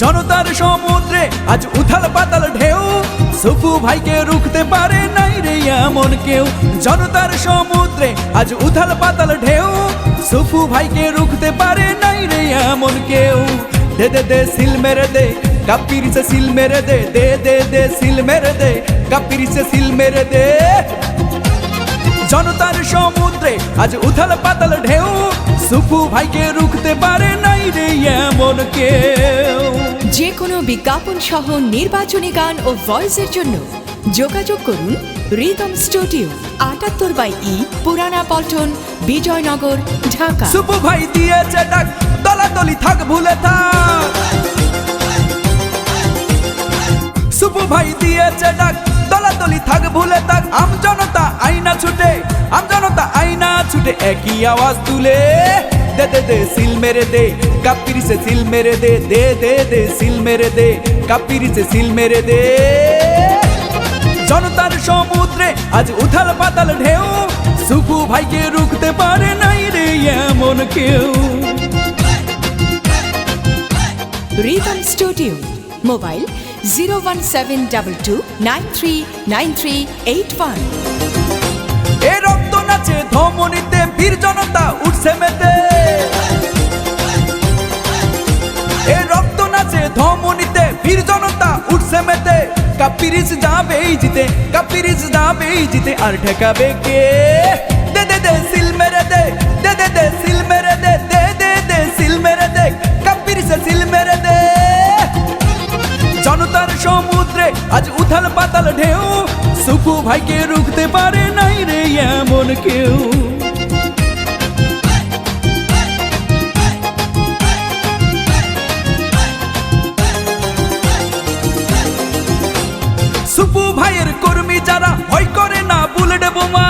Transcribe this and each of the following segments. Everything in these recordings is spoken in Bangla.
জনতার সমুদ্রে আজ উথাল পাতাল ঢেউ। সুফু ভাইকে রুখতে পারে নাই রে এমন কেউ। জনতার সমুদ্রে আজ উথাল পাতাল ঢেউ। সুফু ভাইকে রুখতে পারে নাই রে এমন কেউ। দে দে দে, সিল মেরে দে কাপির সে সিল মেরে দে দে দে দে, সিল মেরে দে কাপির সে সিল মেরে দে। জনতার সমুদ্রে আজ উথাল পাতাল ঢেউ। সুফু ভাইকে রুখতে পারে নাই রে এমন কেউ। যে কোনো বিজ্ঞাপন সহ নির্বাচনী গান ও ভয়েসের জন্য যোগাযোগ করুন রিদম স্টুডিও আটাত্তর বাই ই পুরানা পল্টন বিজয়নগর ঢাকা। সুপু ভাই দিয়েছে ডাক। ছুটে একই আওয়াজ তুলে। দে দে দে সিল মেরে দে কাপির সে সিল মেরে দে দে দে দে সিল মেরে দে কাপির সে সিল মেরে দে। জনতার সমুদ্রে আজ উথাল পাতাল ঢেউ সুপু ভাইকে রুখতে পারে নাই রে এমন কেউ। Rhythm studio mobile zero one seven double two nine three nine three eight one. এ রক্ত নাচে ধমনীতে বীর জনতা উঠছে মেতে। এ রক্ত নাচে ধমনীতে বীর জনতা উঠছে মেতে। কাপিরিস যাবেই জিতে, কাপিরিস যাবেই জিতে। আর ঠেকাবে কে? দে দে দে, সিল মেরে দে দে দে দে, সিল মেরে দে দে দে দে, সিল মেরে দে, কাপিরিসে সিল মেরে দে। জনতার সমুদ্রে আজ উথাল পাতাল ঢেউ, সুকু ভাইকে রুখতে পারে নাই রে এমন কেউ। ভাইয়ের কর্মী যারা ভয় করে না, বুলেট বোমা।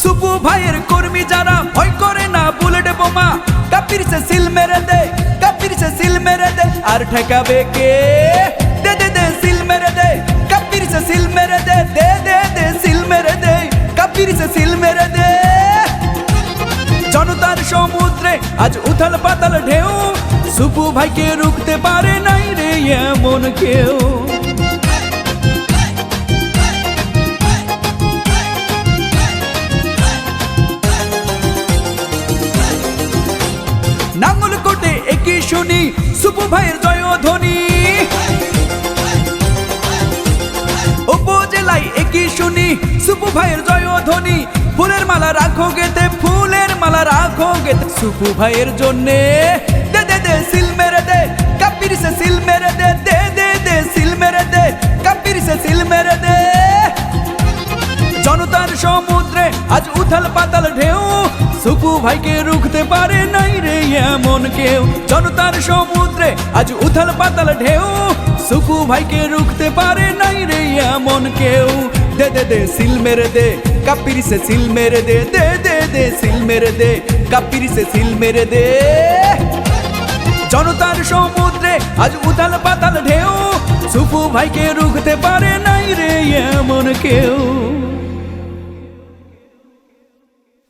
সুপু ভাইয়ের কর্মী যারা ভয় করে না, বুলেট বোমা। কাপির সে সিল মেরে দে, কাপির সে সিল মেরে দে, আর ঠেকাবে কে? দে দে দে, সিল মেরে দে, কাপির সে সিল মেরে দে দে দে দে, সিল মেরে দে, কাপির সে সিল মেরে দে। জনতার সমুদ্রে আজ উথাল পাতাল ঢেউ, সুপু ভাইকে রুখতে পারে এমন কেউ। নাঙ্গল কোটে একই শুনি, সুপু ভাইয়ের জয়ধ্বনি। উপজেলায় একই শুনি, সুপু ভাইয়ের জয়ধ্বনি। ফুলের মালা রাখো গেতে ফুলের মালা রাখো গেতে সুপু ভাইয়ের জন্যে দে দে দে, সিল মেরে দে, কাপির সে সিল মেরে সুপু ভাইকে রুখতে পারে নাই রে এমন কেউ। জনতার সমুদ্রে আজ উথাল পাতাল ঢেউ। সুপু ভাইকে রুখতে পারে নাই রে এমন কেউ। দে দে দে, সিল মেরে দে, কাপির সে সিল মেরে দে দে দে দে, সিল মেরে দে, কাপির সে সিল মেরে দে। জনতার সমুদ্রে আজ উথাল পাতাল ঢেউ। সুপু ভাইকে রুখতে পারে নাই রে এমন কেউ।